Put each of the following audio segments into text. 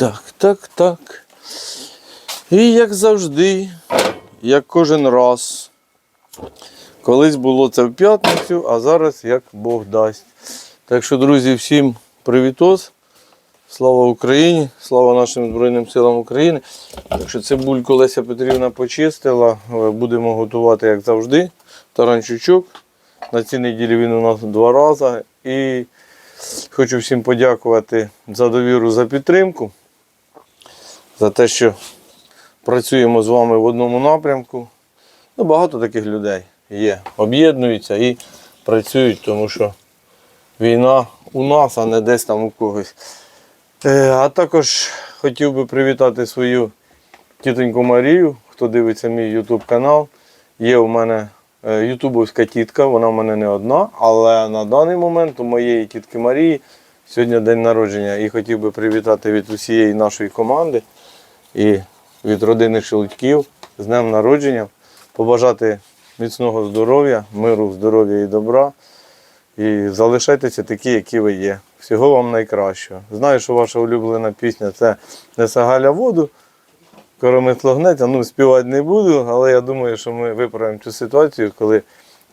Так, так, так. І як завжди, як кожен раз. Колись було це в п'ятницю, а зараз як Бог дасть. Так що, друзі, всім привітос. Слава Україні, слава нашим Збройним силам України. Так що цибульку Леся Петрівна почистила. Е, Будемо готувати, як завжди, таранчучок. На цій неділі він у нас два рази. І хочу всім подякувати за довіру, за підтримку, за те, що працюємо з вами в одному напрямку. Ну, багато таких людей є. Об'єднуються і працюють, тому що війна у нас, а не десь там у когось. Е, А також хотів би привітати свою тітоньку Марію, хто дивиться мій YouTube канал. Є у мене е, ютубовська тітка, вона в мене не одна, але на даний момент у моєї тітки Марії сьогодні день народження і хотів би привітати від усієї нашої команди і від родини Шелудьків з днем народження, побажати міцного здоров'я, миру, здоров'я і добра. І залишайтеся такі, які ви є. Всього вам найкращого. Знаю, що ваша улюблена пісня це «Несе Галя воду. Коромисло гнеться. Ну, співати не буду, але я думаю, що ми виправимо цю ситуацію, коли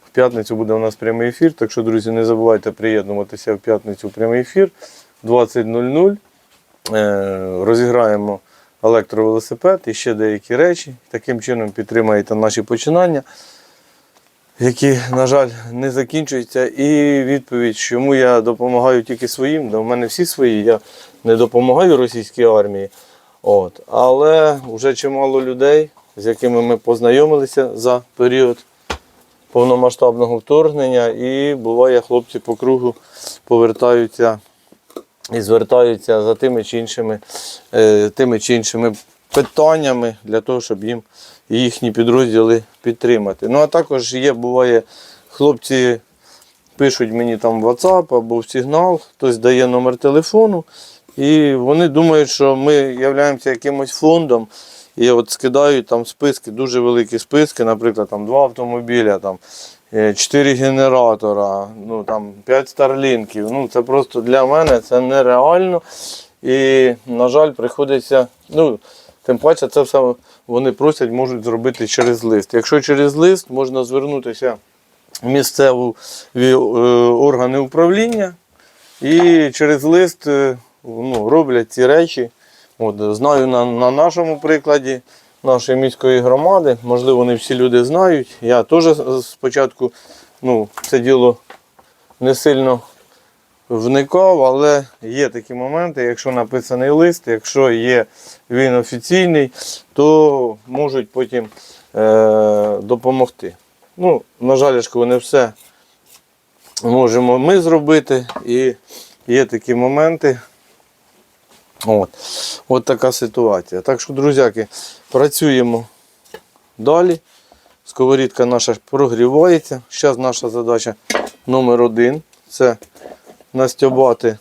в п'ятницю буде у нас прямий ефір. Так що, друзі, не забувайте приєднуватися в п'ятницю в прямий ефір 20.00. Е, Розіграємо електровелосипед і ще деякі речі. Таким чином підтримаєте наші починання які, на жаль, не закінчуються. І відповідь, чому я допомагаю тільки своїм, да в мене всі свої, я не допомагаю російській армії. От. Але вже чимало людей, з якими ми познайомилися за період повномасштабного вторгнення, і буває, хлопці по кругу повертаються і звертаються за тими чи іншими, е, тими чи іншими питаннями для того, щоб їм їхні підрозділи підтримати. Ну а також є, буває, хлопці пишуть мені там WhatsApp або в сигнал, хтось дає номер телефону, і вони думають, що ми являємося якимось фондом. І от скидають там списки, дуже великі списки, наприклад, там два автомобіля, там е, чотири генератора, ну там п'ять старлінків. Ну це просто для мене це нереально. І, на жаль, приходиться, ну, тим паче, це все вони просять, можуть зробити через лист. Якщо через лист можна звернутися в місцеві е, органи управління і через лист е, ну, роблять ці речі. От, знаю на, на нашому прикладі нашої міської громади, можливо, не всі люди знають. Я теж спочатку ну, це діло не сильно вникав, але є такі моменти, якщо написаний лист, якщо є він офіційний, то можуть потім е, допомогти. Ну, на жаль, не все можемо ми зробити, і є такі моменти. От. От така ситуація. Так що, друзяки, працюємо далі. Сковорідка наша прогрівається. Зараз наша задача номер один це настябати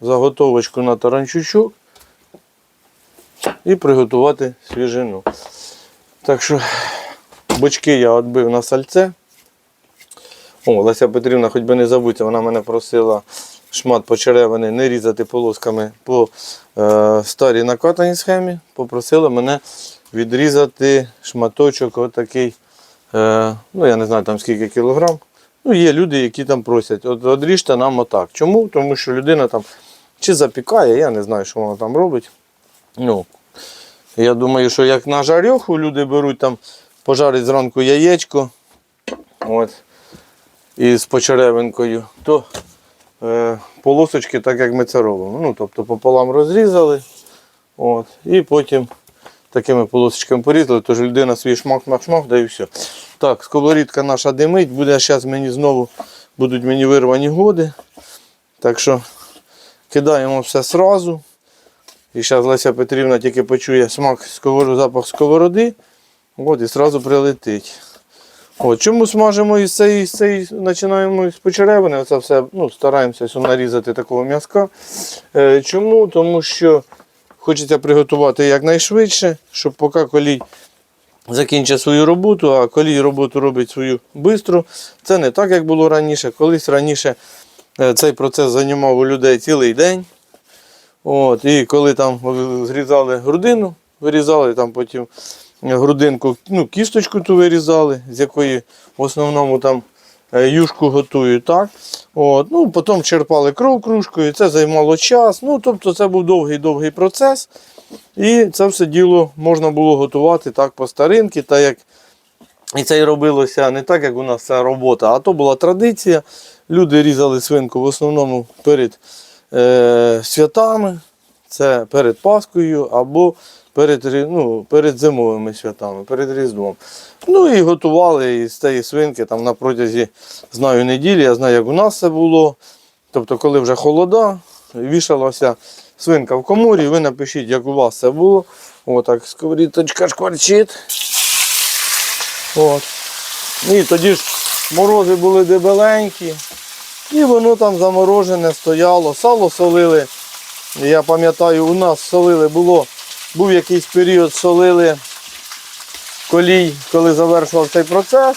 заготовочку на таранчучок і приготувати свіжину. Так що бочки я відбив на сальце. О, Леся Петрівна, хоч би не забудьте, вона мене просила шмат почеревини не різати полосками по е, старій накатаній схемі. Попросила мене відрізати шматочок отакий, е, ну я не знаю там скільки кілограм. Ну, є люди, які там просять, от одріжте нам отак. Чому? Тому що людина там чи запікає, я не знаю, що вона там робить. Ну, Я думаю, що як на жарьоху люди беруть там, пожарить зранку яєчко от, із почеревинкою, то полосочки, так як ми це робимо. Ну, тобто пополам розрізали от, і потім такими полосочками порізали, тож людина свій шмак-шмак-шмак, да і все. Так, сковорідка наша димить, буде зараз мені знову будуть мені вирвані годи. Так що кидаємо все сразу. І зараз Леся Петрівна тільки почує смак запах сковороди. От, і одразу прилетить. От, Чому смажимо із цієї, з цієї, починаємо з почеревини, оце все ну, стараємося нарізати такого м'язка. Е, чому? Тому що хочеться приготувати якнайшвидше, щоб поки колій закінчить свою роботу, а колій роботу робить свою швидко. Це не так, як було раніше. Колись раніше е, цей процес займав у людей цілий день. От, і коли там зрізали грудину, вирізали, там потім грудинку, ну, кісточку ту вирізали, з якої в основному там е, юшку готують. Так? От, ну, потім черпали кров кружкою, це займало час. Ну, тобто це був довгий-довгий процес. І це все діло можна було готувати так по старинки, так як і це і робилося не так, як у нас ця робота, а то була традиція. Люди різали свинку в основному перед е, святами, це перед Паскою або перед, ну, перед зимовими святами, перед Різдвом. Ну і готували із цієї свинки там на протязі знаю, неділі. Я знаю, як у нас це було. Тобто, коли вже холода, вішалася свинка в коморі, ви напишіть, як у вас це було. Отак, сковоріточка шкварчить. От. І тоді ж морози були дебеленькі. І воно там заморожене стояло. Сало солили. Я пам'ятаю, у нас солили було, був якийсь період, солили колій, коли завершував цей процес.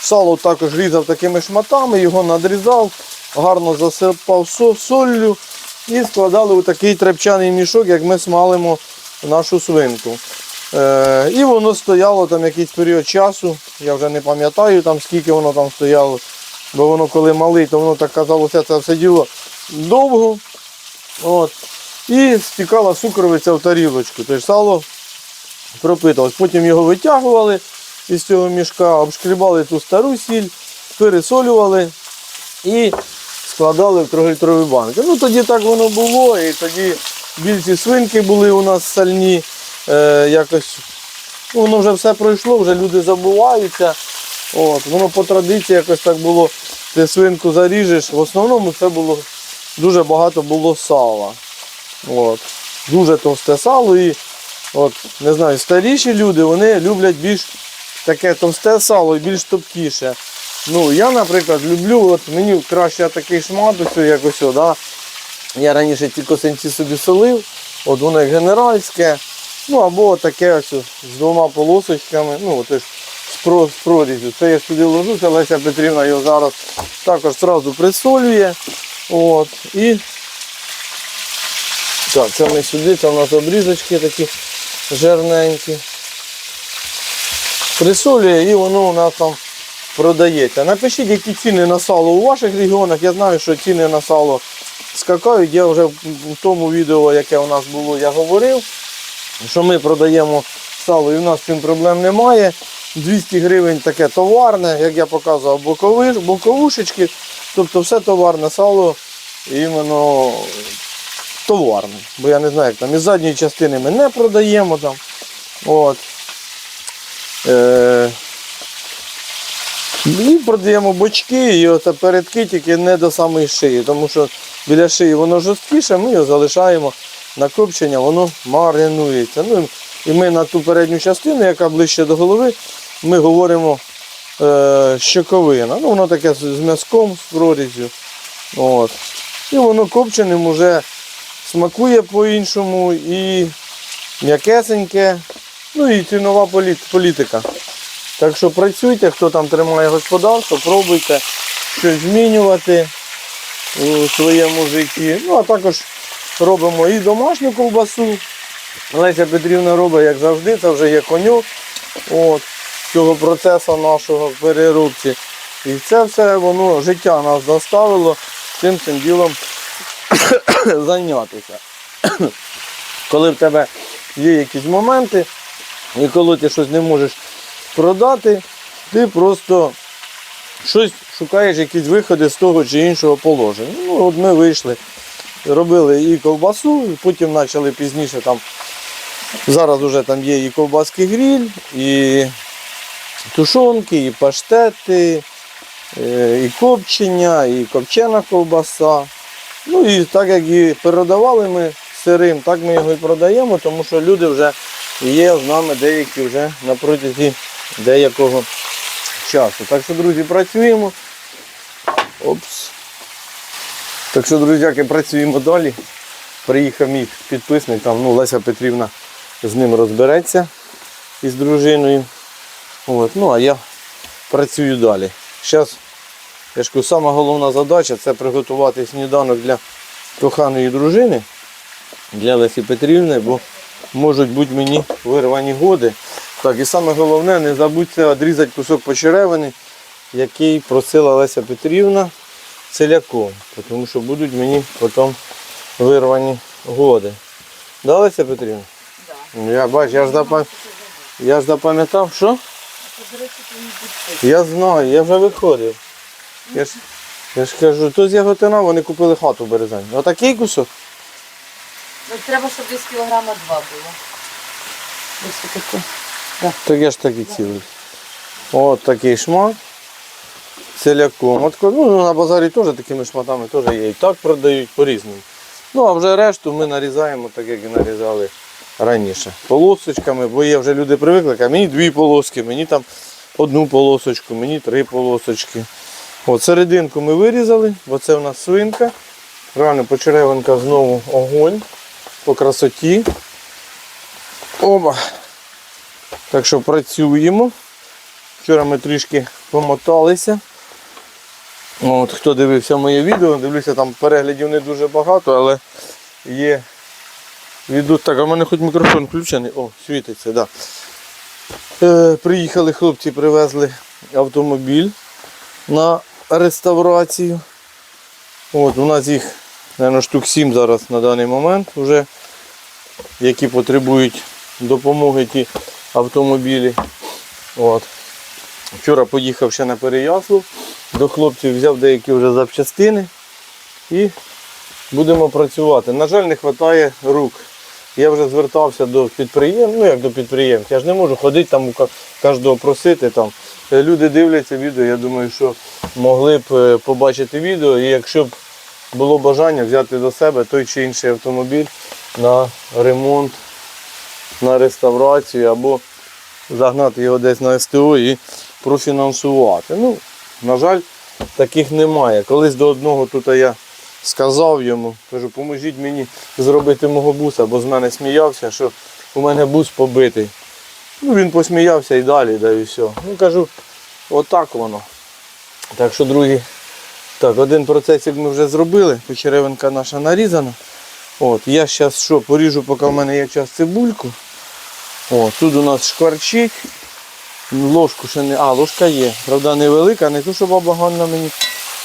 Сало також різав такими шматами, його надрізав, гарно засипав со- соллю і складали у такий трепчаний мішок, як ми смалимо нашу свинку. Е, і воно стояло там якийсь період часу, я вже не пам'ятаю там скільки воно там стояло, бо воно коли малий, то воно так казалося, це все діло довго. От. І стікала сукровиця в тарілочку. Тобто сало пропитувалось. Потім його витягували із цього мішка, обшкрібали ту стару сіль, пересолювали і складали в трьохлітрові банки. Ну тоді так воно було, і тоді більші свинки були у нас сальні. Е, якось ну, воно вже все пройшло, вже люди забуваються. От, воно по традиції якось так було. Ти свинку заріжеш. В основному це було дуже багато було сала. От. Дуже товсте сало і от, не знаю, старіші люди вони люблять більш таке товсте сало і більш топкіше. Ну, я, наприклад, люблю, от мені краще такий шмат ось якось, о, да. Я раніше ті косинці собі солив, от воно як генеральське. Ну або таке ось з двома полосочками, ну от ось з, прорізю. Це я сюди ложуся, Леся Петрівна його зараз також одразу присолює. От, і так, це ми сюди, це у нас обрізочки такі жирненькі. Присолює і воно у нас там продається. Напишіть, які ціни на сало у ваших регіонах. Я знаю, що ціни на сало скакають. Я вже в тому відео, яке у нас було, я говорив, що ми продаємо сало і в нас цим проблем немає. 200 гривень таке товарне, як я показував, боковиш, боковушечки. Тобто все товарне сало іменно товарне. Бо я не знаю, як там із задньої частини ми не продаємо там. От. Е, і продаємо бочки, і оце передки тільки не до самої шиї, тому що біля шиї воно жорсткіше, ми його залишаємо на копчення, воно маринується. Ну, і ми на ту передню частину, яка ближче до голови, ми говоримо е, щоковина. Ну, воно таке з м'язком, з прорізю. От. І воно копченим уже смакує по-іншому і м'якесеньке, ну і цінова політика. Так що працюйте, хто там тримає господарство, пробуйте щось змінювати у своєму житті. Ну, а також робимо і домашню ковбасу. Леся Петрівна робить, як завжди, це вже є конюк от, цього процесу нашого переробці. І це все воно життя нас заставило цим цим ділом зайнятися. Коли в тебе є якісь моменти, і коли ти щось не можеш продати, ти просто щось шукаєш якісь виходи з того чи іншого положення. Ну, от ми вийшли, робили і ковбасу, і потім почали пізніше там. Зараз вже там є і ковбаский гриль, і тушонки, і паштети, е, і копчення, і копчена ковбаса. Ну і так як і передавали ми сирим, так ми його і продаємо, тому що люди вже є з нами деякі вже на протязі деякого часу. Так що, друзі, працюємо. Опс. Так що, друзяки, працюємо далі. Приїхав мій підписник, там, ну, Леся Петрівна з ним розбереться із дружиною. От. Ну, а я працюю далі. Зараз, я ж кажу, сама головна задача це приготувати сніданок для коханої дружини. для Лесі Петрівни, бо можуть бути мені вирвані годи. Так, і саме головне, не забудьте відрізати кусок почеревини, який просила Леся Петрівна целяком, тому що будуть мені потім вирвані годи. Да, Леся Петрівна? Да. Я бачу, я ж запам... я ж запам'ятав, що? Я знаю, я вже виходив. Я ж, я ж кажу, то з Яготина вони купили хату в Березані. Отакий кусок. Ну, треба, щоб десь кілограма два було. Ось таке. Так я ж так і цілий. От такий шмат. Целяком. От, ну, на базарі теж такими шматами теж є. І так продають по-різному. Ну, а вже решту ми нарізаємо так, як і нарізали раніше. Полосочками, бо є вже люди привикли, а мені дві полоски, мені там одну полосочку, мені три полосочки. От серединку ми вирізали, бо це у нас свинка. Реально почеревинка знову огонь по красоті. Оба. Так що працюємо. Вчора ми трішки помоталися. От, хто дивився моє відео, дивлюся, там переглядів не дуже багато, але є відео. Так, а в мене хоч мікрофон включений. О, світиться. Да. Е, приїхали хлопці, привезли автомобіль на реставрацію. От, у нас їх, мабуть, штук 7 зараз на даний момент вже, які потребують допомоги ті автомобілі. От. Вчора поїхав ще на Переяслав, до хлопців взяв деякі вже запчастини і будемо працювати. На жаль, не вистачає рук. Я вже звертався до підприємців, ну як до підприємців, я ж не можу ходити там у кожного просити. Там. Е, Люди дивляться відео, я думаю, що могли б е, побачити відео і якщо б було бажання взяти до себе той чи інший автомобіль на ремонт, на реставрацію або загнати його десь на СТО і профінансувати. Ну, на жаль, таких немає. Колись до одного тут я сказав йому, кажу, поможіть мені зробити мого буса, бо з мене сміявся, що у мене бус побитий. Ну, він посміявся і далі, да і все. Ну кажу, отак воно. Так що, друзі, так, один процесик ми вже зробили, почеревинка наша нарізана. От, я зараз що, поріжу, поки в мене є час цибульку. О, тут у нас шкварчить. Ложку ще не. А, ложка є. Правда, невелика, не ту, що баба Ганна мені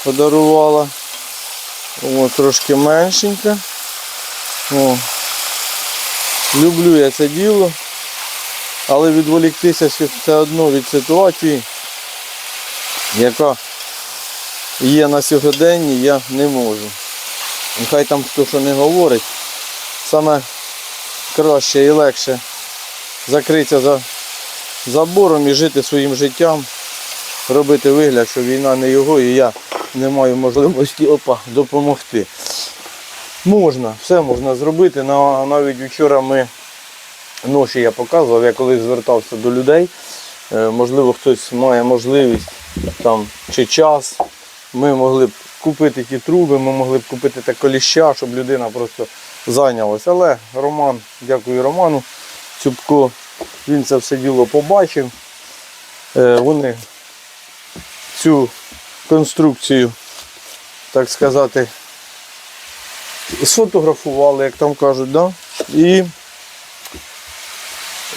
подарувала. О, трошки меншенька. О. Люблю я це діло. Але відволіктися все одно від ситуації, яка є на сьогоденні, я не можу. Нехай там хто що не говорить. Саме краще і легше закритися за забором і жити своїм життям, робити вигляд, що війна не його і я не маю можливості опа, допомогти. Можна, все можна зробити. На- Навіть вчора ми ноші я показував, я колись звертався до людей. Е, Можливо, хтось має можливість там, чи час. Ми могли б купити ті труби, ми могли б купити те коліща, щоб людина просто зайнялася. Але Роман, дякую Роману Цюбко, він це все діло побачив. Е, Вони цю конструкцію, так сказати, сфотографували, як там кажуть, да? і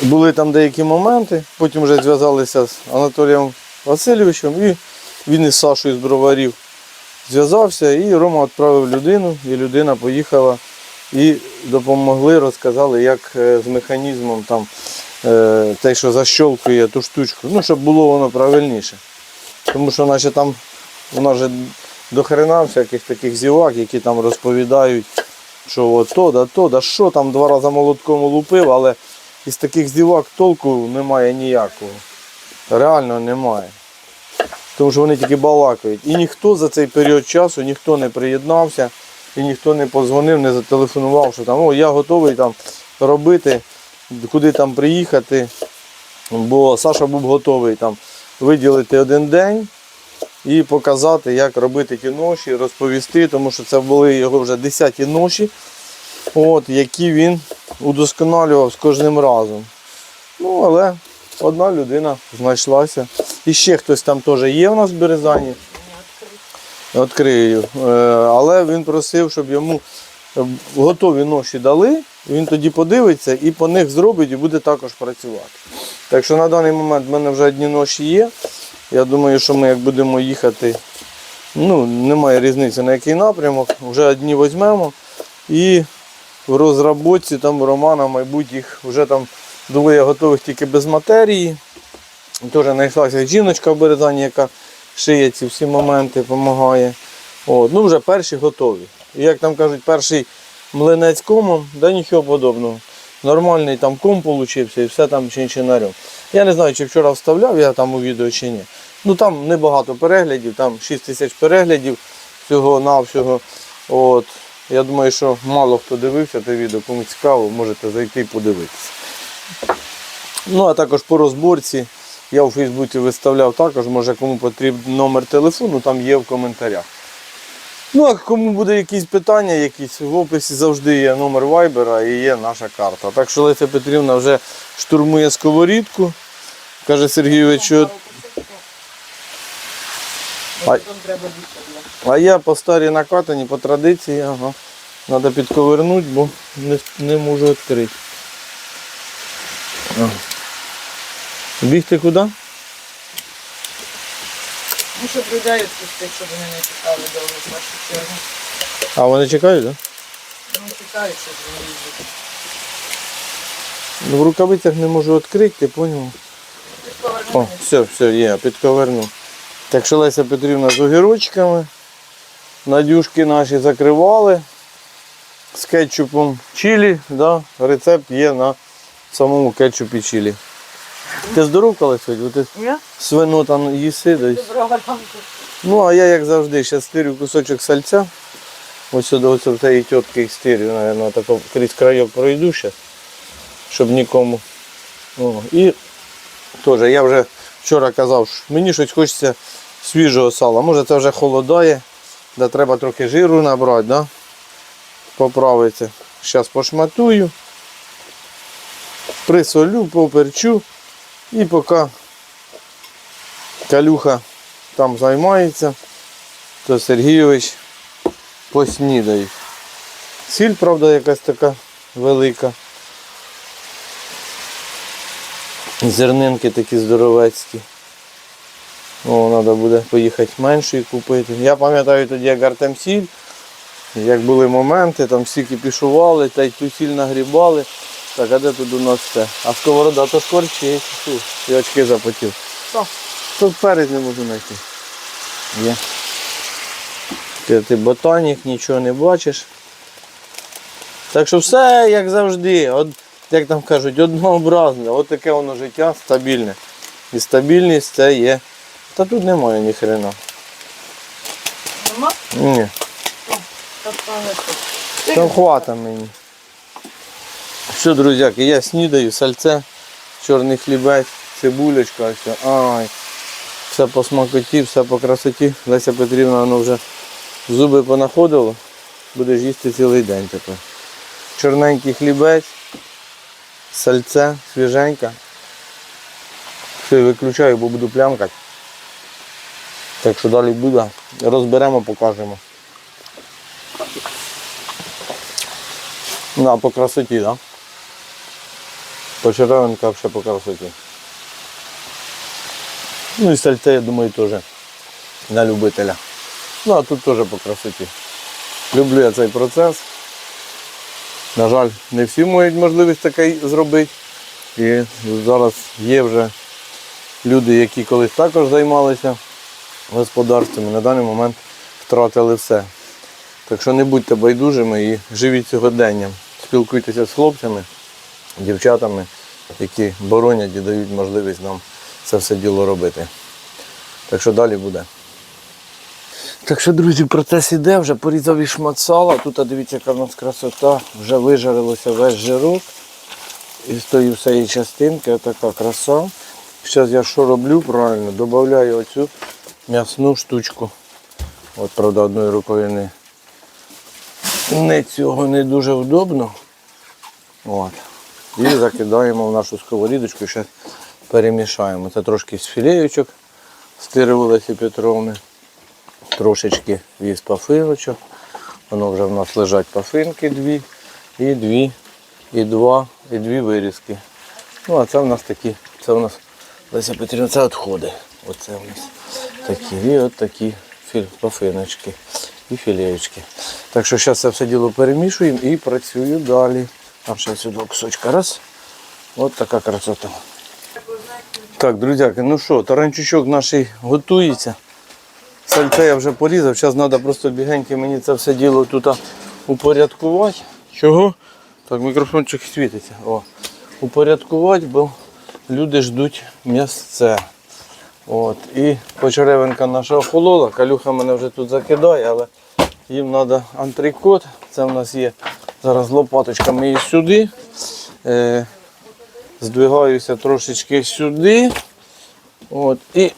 були там деякі моменти, потім вже зв'язалися з Анатолієм Васильовичем і він із Сашою з броварів зв'язався, і Рома відправив людину, і людина поїхала і допомогли, розказали, як е, з механізмом там е, те, що защолкує ту штучку, ну, щоб було воно правильніше. Тому що наче там у нас же до хрена всяких таких зівак, які там розповідають, що от то, да то, да що там два рази молотком лупив, але із таких зівак толку немає ніякого. Реально немає. Тому що вони тільки балакають. І ніхто за цей період часу ніхто не приєднався і ніхто не позвонив, не зателефонував, що там, о, я готовий там робити, куди там приїхати. Бо Саша був готовий там виділити один день і показати, як робити ті ноші, розповісти, тому що це були його вже десяті ноші, от, які він удосконалював з кожним разом. Ну, але одна людина знайшлася. І ще хтось там теж є у нас в Березані. Відкрию. Е, Але він просив, щоб йому е, готові ноші дали, він тоді подивиться і по них зробить і буде також працювати. Так що на даний момент в мене вже одні ноші є. Я думаю, що ми як будемо їхати, ну, немає різниці на який напрямок, вже одні візьмемо. І в розробці там Романа, мабуть, їх вже там двоє готових тільки без матерії. Теж знайшлася жіночка в Березані, яка шиє ці всі моменти, допомагає. От, ну вже перші готові. Як там кажуть, перший млинець комом, да нічого подобного. Нормальний там ком получився і все там чинчинарем. Я не знаю, чи вчора вставляв я там у відео чи ні. Ну там небагато переглядів, там 6 тисяч переглядів всього навсього. От. Я думаю, що мало хто дивився те відео, кому цікаво, можете зайти і подивитися. Ну, а також по розборці. Я у Фейсбуці виставляв також, може кому потрібен номер телефону, там є в коментарях. Ну, а кому буде якісь питання, якісь в описі завжди є номер вайбера і є наша карта. Так що Леся Петрівна вже штурмує сковорідку. Каже Сергійович, що А- треба більше було. А я по старій накатані, по традиції, ага. Треба підковернути, бо не, не можу відкрити. Ага. Бігти куди? Ну, щоб людей відпустити, щоб вони не чекали довго в першу чергу. А вони чекають, так? Да? Ну, чекають, щоб вони їздять. Ну, в рукавицях не можу відкрити, ти поняв? О, все, все, є, підковерну. Так що Леся Петрівна з огірочками. Надюшки наші закривали. З кетчупом чилі, да? рецепт є на самому кетчупі чилі. Ти здоров коли сьогодні? Ти свину там їси десь. Доброго ранку. Ну, а я, як завжди, ще стирю кусочок сальця. Ось сюди ось в тієї тітки стирю, мабуть, тако крізь крайок пройду ще, щоб нікому. О, і теж я вже вчора казав, що мені щось хочеться свіжого сала. Може це вже холодає, де треба трохи жиру набрати, да? поправиться. Зараз пошматую, присолю, поперчу і поки калюха там займається, то Сергійович поснідає. Сіль, правда, якась така велика. Зернинки такі здоровецькі. О, треба буде поїхати меншою купити. Я пам'ятаю тоді, як Артем сіль, як були моменти, там всі кипішували, та й ту сіль нагрібали. Так, а де тут у нас все? А сковорода то скорчить. І очки запотів. Що? Тут перець не можу знайти. Є. Ти, ти ботанік, нічого не бачиш. Так що все як завжди, от, як там кажуть, однообразне. От таке воно життя стабільне. І стабільність це є. Та тут немає ні хрена. Нема? Ні. Там хвата мені. Що, друзяки, я снідаю, сальце, чорний хлібець, цибулечка, все. Ай. Все по смакоті, все по красоті. Леся Петрівна воно вже зуби понаходило. Будеш їсти цілий день тепер. Чорненький хлібець, сальце, свіженьке. Все, виключаю, бо буду плямкати. Так що далі буде. Розберемо, покажемо. Ну, а по красоті, так? Да? По черевинках ще по красоті. Ну і сальце, я думаю, теж на любителя. Ну, а тут теж по красоті. Люблю я цей процес. На жаль, не всі мають можливість таке зробити. І зараз є вже люди, які колись також займалися господарством і на даний момент втратили все. Так що не будьте байдужими і живіть сьогоденням. Спілкуйтеся з хлопцями, дівчатами, які боронять і дають можливість нам це все діло робити. Так що далі буде. Так що, друзі, процес іде, вже порізав і шмат сала. Тут дивіться, яка в нас красота, вже вижарилося весь жирок. І з тої всієї частинки така краса. Зараз я що роблю правильно? Додаю оцю м'ясну штучку. От, правда, одною рукою не, не цього не дуже вдобно. От. І закидаємо в нашу сковорідочку, ще перемішаємо. Це трошки з філеючок стирив Лесі Петровни, трошечки від пафирочок. Воно вже в нас лежать пафинки дві, і дві, і два, і дві вирізки. Ну, а це в нас такі, це у нас Леся Петрівна, це відходи. Оце у нас такі. І от такі пафиночки і філеєчки. Так що зараз це все діло перемішуємо і працюю далі. Там ще сюди кусочка. Раз. От така красота. Так, друзяки, ну що, таранчучок наш готується. Сальце я вже порізав, зараз треба просто бігенько мені це все діло тут упорядкувати. Чого? Так, мікрофончик світиться. О. Упорядкувати, бо люди ждуть м'ясце. От. І почеревинка наша охолола, калюха мене вже тут закидає, але їм треба антрикот. Це в нас є зараз лопаточками її сюди. Е, здвигаюся трошечки сюди. От, і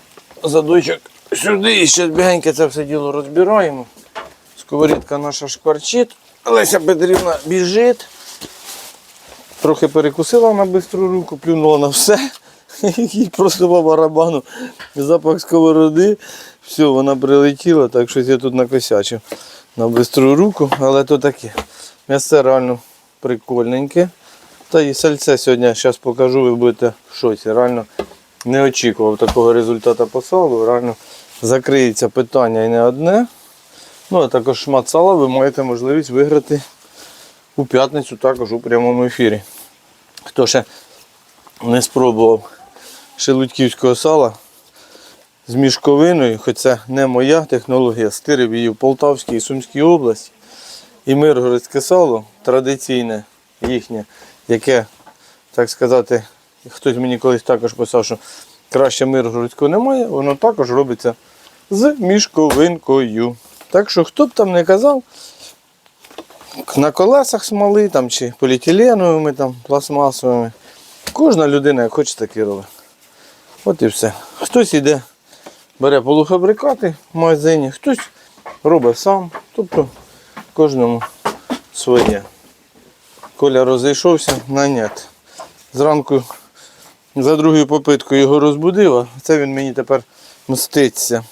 задочок сюди. І ще бігенько це все діло розбираємо. Сковорідка наша шкварчить. Леся Петрівна біжить. Трохи перекусила на бистру руку, плюнула на все. І просто по барабану запах сковороди. Все, вона прилетіла, так щось я тут накосячив на бистру руку, але то таке. М'ясце реально прикольненьке. Та і сальце сьогодні зараз покажу, ви будете в шоці. Реально не очікував такого результату по салу. Реально закриється питання і не одне. Ну, а також шмат сала ви маєте можливість виграти у п'ятницю також у прямому ефірі. Хто ще не спробував шелудьківського сала з мішковиною, хоч це не моя технологія, стирив її в Полтавській і Сумській області. І миргородське сало традиційне їхнє, яке, так сказати, хтось мені колись також писав, що краще миргородського немає, воно також робиться з мішковинкою. Так що, хто б там не казав, на колесах смоли там, чи поліетиленовими, там, пластмасовими. Кожна людина хоче таке робить. От і все. Хтось йде, бере полуфабрикати в магазині, хтось робить сам. Тобто кожному своє. Коля розійшовся на нет. Зранку за другою попиткою його розбудив, а це він мені тепер мститься.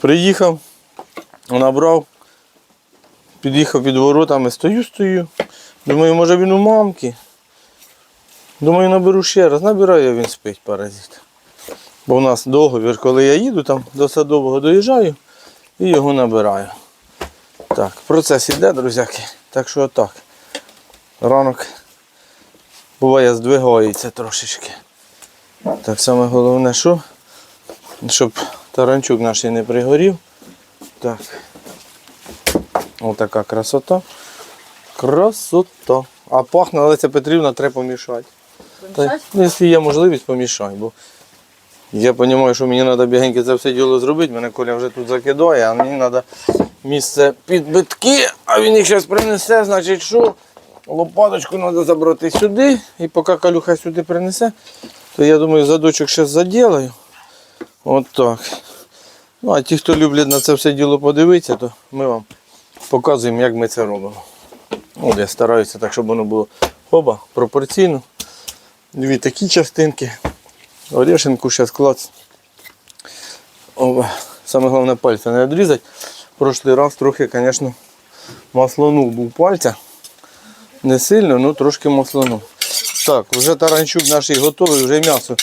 Приїхав, набрав, під'їхав під воротами, стою, стою. Думаю, може він у мамки. Думаю, наберу ще раз. Набираю, він спить паразит. Бо у нас договір, коли я їду там до садового доїжджаю і його набираю. Так, процес іде, друзяки. Так що отак. Ранок буває здвигається трошечки. Так саме головне, що, щоб таранчук наш не пригорів. Так. Отака красота. Красота. А пахне, але це потрібно, треба помішати. Та, якщо є можливість, помішай, бо я розумію, що мені треба бігенько це все діло зробити, мене Коля вже тут закидає, а мені треба місце під битки, а він їх зараз принесе, значить що? Лопаточку треба забрати сюди, і поки калюха сюди принесе, то я думаю, задочок ще заділаю. От так. Ну, а ті, хто люблять на це все діло подивитися, то ми вам показуємо, як ми це робимо. От я стараюся так, щоб воно було оба пропорційно. Дві такі частинки. Орешенку зараз клац. Оба. Саме головне пальця не відрізати. Прошлий раз трохи, звісно, маслонув був пальця. Не сильно, але трошки маслонув. Так, вже таранчук наш готовий, вже м'ясо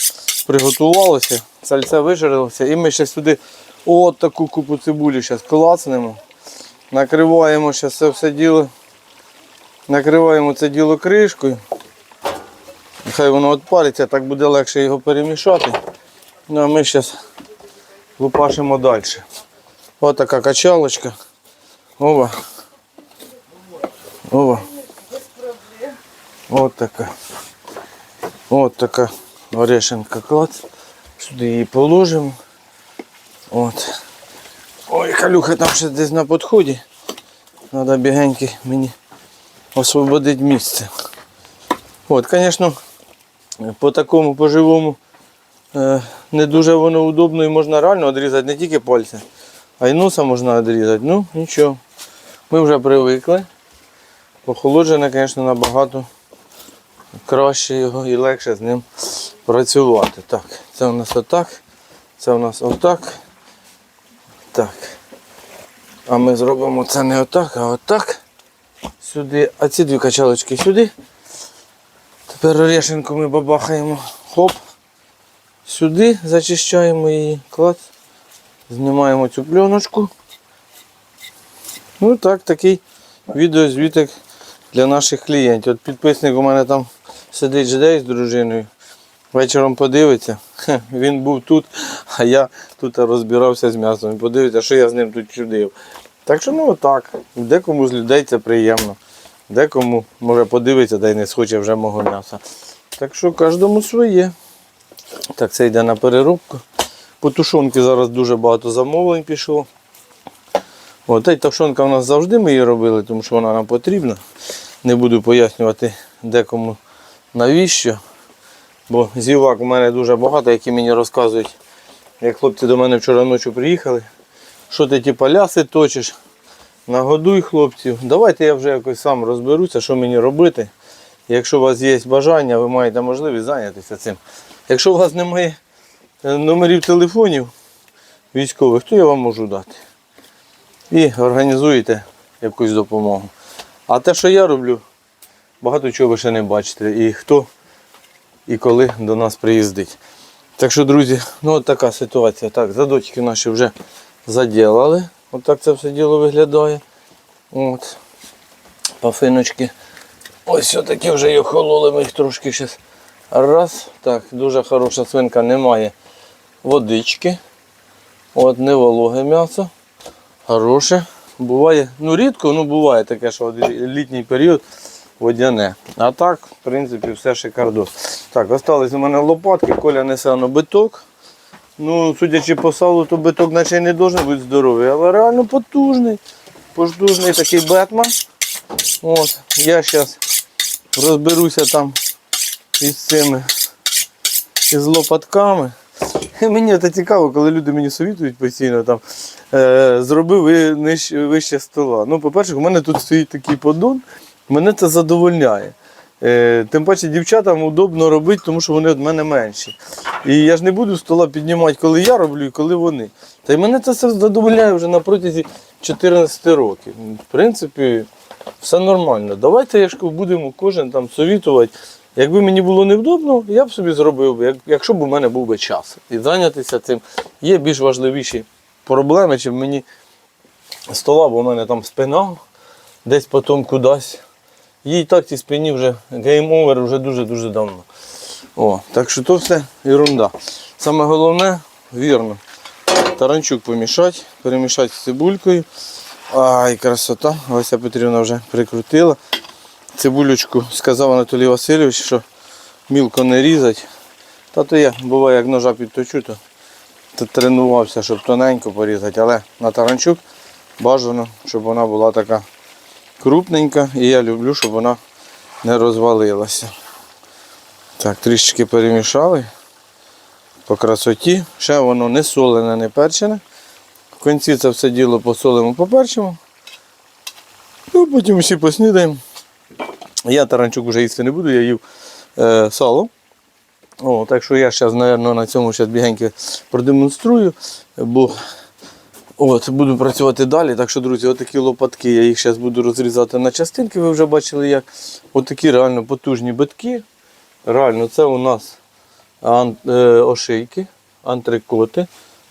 приготувалося, сальце вижарилося. І ми ще сюди от таку купу цибулі зараз клацнемо. Накриваємо зараз все діло. Накриваємо це діло кришкою. Нехай воно відпариться, так буде легше його перемішати. Ну а ми зараз лупашимо далі. Ось така качалочка. Ова. Ова. Ось така. Ось така орешенка клац. Сюди її положимо. От. Ой, калюха там ще десь на підході. Треба бігеньки мені освободити місце. От, звісно, по такому по-живому е, не дуже воно удобно і можна реально відрізати не тільки пальці, а й носа можна відрізати. Ну, нічого. Ми вже привикли. Охолоджене, звісно, набагато краще його і легше з ним працювати. Так, це у нас отак, це у нас отак. Так. А ми зробимо це не отак, а отак. Сюди. А ці дві качалочки сюди. Тепер орешинку ми бабахаємо. Хоп. Сюди зачищаємо її. Клац. Знімаємо цю пленочку. Ну так, такий відеозвіток для наших клієнтів. От підписник у мене там сидить жде з дружиною. Вечором подивиться. Хе, Він був тут, а я тут розбирався з м'ясом. Подивиться, що я з ним тут чудив. Так що ну отак. Декому з людей це приємно. Декому може подивитися, та й не схоче вже мого м'яса. Так що кожному своє. Так, це йде на переробку. По тушонки зараз дуже багато замовлень пішло. От, та тушонка у нас завжди ми її робили, тому що вона нам потрібна. Не буду пояснювати декому навіщо. Бо зівак у мене дуже багато, які мені розказують, як хлопці до мене вчора ночі приїхали. Що ти ті ляси точиш? Нагодуй хлопців. Давайте я вже якось сам розберуся, що мені робити. Якщо у вас є бажання, ви маєте можливість зайнятися цим. Якщо у вас немає е, номерів телефонів військових, то я вам можу дати. І організуєте якусь допомогу. А те, що я роблю, багато чого ви ще не бачите. І хто і коли до нас приїздить. Так що, друзі, ну от така ситуація. Так, задочки наші вже заділали. Отак це все діло виглядає. От. Пафиночки. Ось такі вже і охололи, ми їх трошки зараз. Раз. Так, дуже хороша свинка, немає водички. От, не вологе м'ясо. Хороше. Буває, ну рідко, ну буває таке, що літній період водяне. А так, в принципі, все шикардос. Так, остались у мене лопатки, Коля несе на биток. Ну, судячи по салу, то биток наче не должен бути здоровий, але реально потужний. Потужний такий Бетман. От, я зараз розберуся там із цими із лопатками. І Мені це цікаво, коли люди мені совітують постійно там е, зроби ви вище стола. Ну, по-перше, у мене тут стоїть такий поддон, мене це задовольняє. Е, тим паче дівчатам удобно робити, тому що вони від мене менші. І я ж не буду стола піднімати, коли я роблю і коли вони. Та й мене це все задовольняє вже на протязі 14 років. В принципі, все нормально. Давайте я будемо кожен там совітувати. Якби мені було невдобно, я б собі зробив, якщо б у мене був би час. І зайнятися цим. Є більш важливіші проблеми, чим мені стола, бо у мене там спина десь потім кудись. Їй так цій спині вже гейм-овер вже дуже-дуже давно. О, так що то все ерунда. Саме головне, вірно, таранчук помішати, перемішати з цибулькою. Ай, красота. Леся Петрівна вже прикрутила. Цибулючку сказав Анатолій Васильович, що мілко не різать. Та то я буває, як ножа підточу, то, то тренувався, щоб тоненько порізати, але на таранчук бажано, щоб вона була така крупненька. І я люблю, щоб вона не розвалилася. Так, трішечки перемішали по красоті. Ще воно не солене, не перчене. В кінці це все діло посолимо, поперчимо. Ну, потім всі поснідаємо. Я таранчук вже їсти не буду, я їв е, сало. О, так що я зараз, мабуть, на цьому бігенько продемонструю, бо от, буду працювати далі. Так що, друзі, отакі лопатки, я їх зараз буду розрізати на частинки, ви вже бачили як. Отакі реально потужні битки. Реально, це у нас е, ошейки, антрикоти.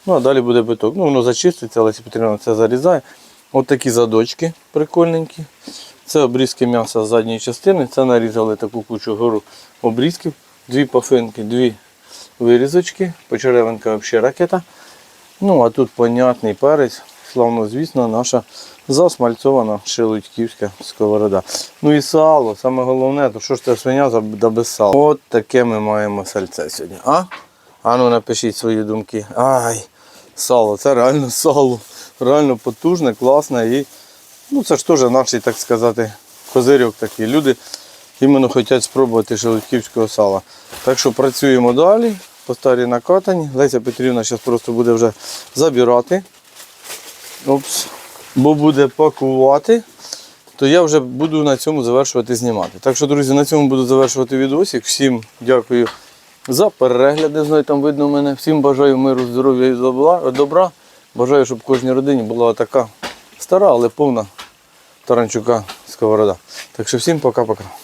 Ну, а далі буде биток. Ну, воно зачиститься, але Петрівна це зарізає. От такі задочки прикольненькі. Це обрізки м'яса з задньої частини. Це нарізали таку кучу гору обрізків. Дві пафинки, дві вирізочки. Почеревинка взагалі ракета. Ну, а тут понятний перець. Славно, звісно, наша засмальцована шелудьківська сковорода. Ну і сало, саме головне, то що ж це свиня да без сала. От таке ми маємо сальце сьогодні. А? А ну напишіть свої думки. Ай, сало, це реально сало. Реально потужне, класне і ну це ж теж наш, так сказати, козирьок такий. Люди іменно хочуть спробувати шелудьківського сала. Так що працюємо далі, по старій накатані. Леся Петрівна зараз просто буде вже забирати. Опс. Бо буде пакувати, то я вже буду на цьому завершувати знімати. Так що, друзі, на цьому буду завершувати відосик. Всім дякую за перегляди. Знаю, там видно мене. Всім бажаю миру, здоров'я і добра. Бажаю, щоб кожній родині була така Стара, але повна Таранчука сковорода. Так що всім пока-пока.